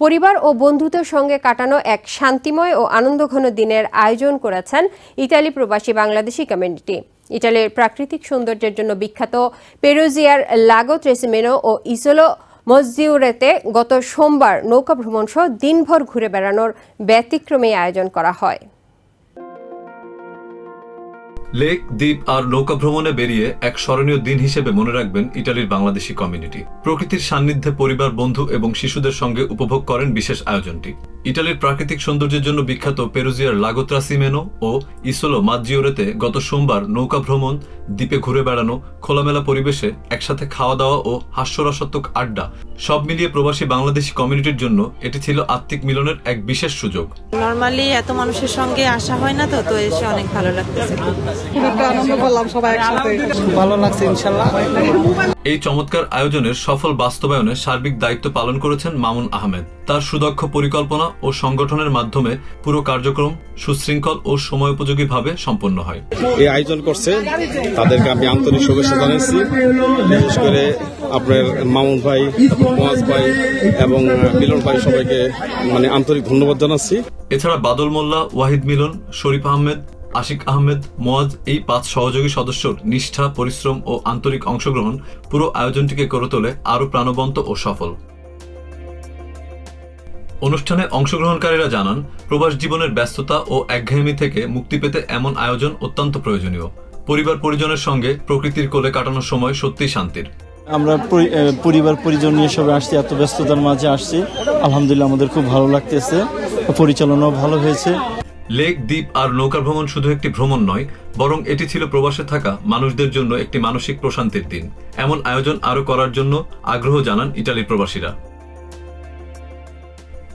পরিবার ও বন্ধুদের সঙ্গে কাটানো এক শান্তিময় ও আনন্দঘন দিনের আয়োজন করেছেন ইতালি প্রবাসী বাংলাদেশি কমিউনিটি। ইতালির প্রাকৃতিক সৌন্দর্যের জন্য বিখ্যাত পেরোজিয়ার লাগো ট্রেসিমেনো ও ইসোলো মসজিউরেতে গত সোমবার নৌকা ভ্রমণ সহ দিনভর ঘুরে বেড়ানোর ব্যতিক্রমে আয়োজন করা হয়। লেক, দ্বীপ আর নৌকা ভ্রমণে বেরিয়ে এক স্মরণীয় দিন হিসেবে মনে রাখবেন ইটালির বাংলাদেশি কমিউনিটি। প্রকৃতির সান্নিধ্যে পরিবার, বন্ধু এবং শিশুদের সঙ্গে উপভোগ করেন বিশেষ আয়োজনটি। ইটালির প্রাকৃতিক সৌন্দর্যের জন্য বিখ্যাত পেরুজিয়ার লাগোত্রাসিমেনো ও ইসোলো মাজ্জিওরেতে গত সোমবার নৌকা ভ্রমণ দ্বীপে ঘুরে বেড়ানো খোলামেলা পরিবেশে একসাথে খাওয়া দাওয়া ও হাস্যরসাত্মক আড্ডা সব মিলিয়ে প্রবাসী বাংলাদেশি কমিউনিটির জন্য এটি ছিল আত্মিক মিলনের এক বিশেষ সুযোগ। নর্মালি এত মানুষের সঙ্গে আসা হয় না তো তো এসে অনেক ভালো লাগতেছে। আনন্দ করলাম সবাই একসাথে। ভালো লাগছে ইনশাল্লাহ। এই চমৎকার আয়োজনের সফল বাস্তবায়নে সার্বিক দায়িত্ব পালন করেছেন মামুন আহমেদ। তার সুদক্ষ পরিকল্পনা ও সংগঠনের মাধ্যমে পুরো কার্যক্রম সুশৃঙ্খল ও সময়োপযোগীভাবে সম্পন্ন হয়। এই আয়োজন করছে তাদেরকে আমি আন্তরিক শুভেচ্ছা জানাচ্ছি বিশেষ করে আপনার মামুন ভাই মোয়াজ ভাই এবং মিলন ভাই সবাইকে মানে আন্তরিক ধন্যবাদ জানাচ্ছি। এছাড়া বাদল মোল্লা ওয়াহিদ মিলন শরীফ আহমেদ আশিক আহমেদ মোয়াজ এই পাঁচ সহযোগী সদস্যর নিষ্ঠা পরিশ্রম ও আন্তরিক অংশগ্রহণ পুরো আয়োজনটিকে করে তোলে আরও প্রাণবন্ত ও সফল। অনুষ্ঠানে অংশগ্রহণকারীরা জানান প্রবাস জীবনের ব্যস্ততা ও একঘেয়েমি থেকে মুক্তি পেতে এমন আয়োজন অত্যন্ত প্রয়োজনীয়। পরিবার পরিজনের সঙ্গে প্রকৃতির কোলে কাটানোর সময় সত্যিই শান্তির। আমরা পরিবার পরিজন নিয়ে সবাই আসছি এত ব্যস্ততার মাঝে আসছি। আলহামদুলিল্লাহ আমাদের খুব ভালো লাগতেছে পরিচালনাও ভালো হয়েছে। লেক দ্বীপ আর নৌকা ভ্রমণ শুধু একটি ভ্রমণ নয় বরং এটি ছিল প্রবাসে থাকা মানুষদের জন্য একটি মানসিক প্রশান্তির দিন। এমন আয়োজন আরও করার জন্য আগ্রহ জানান ইটালির প্রবাসীরা।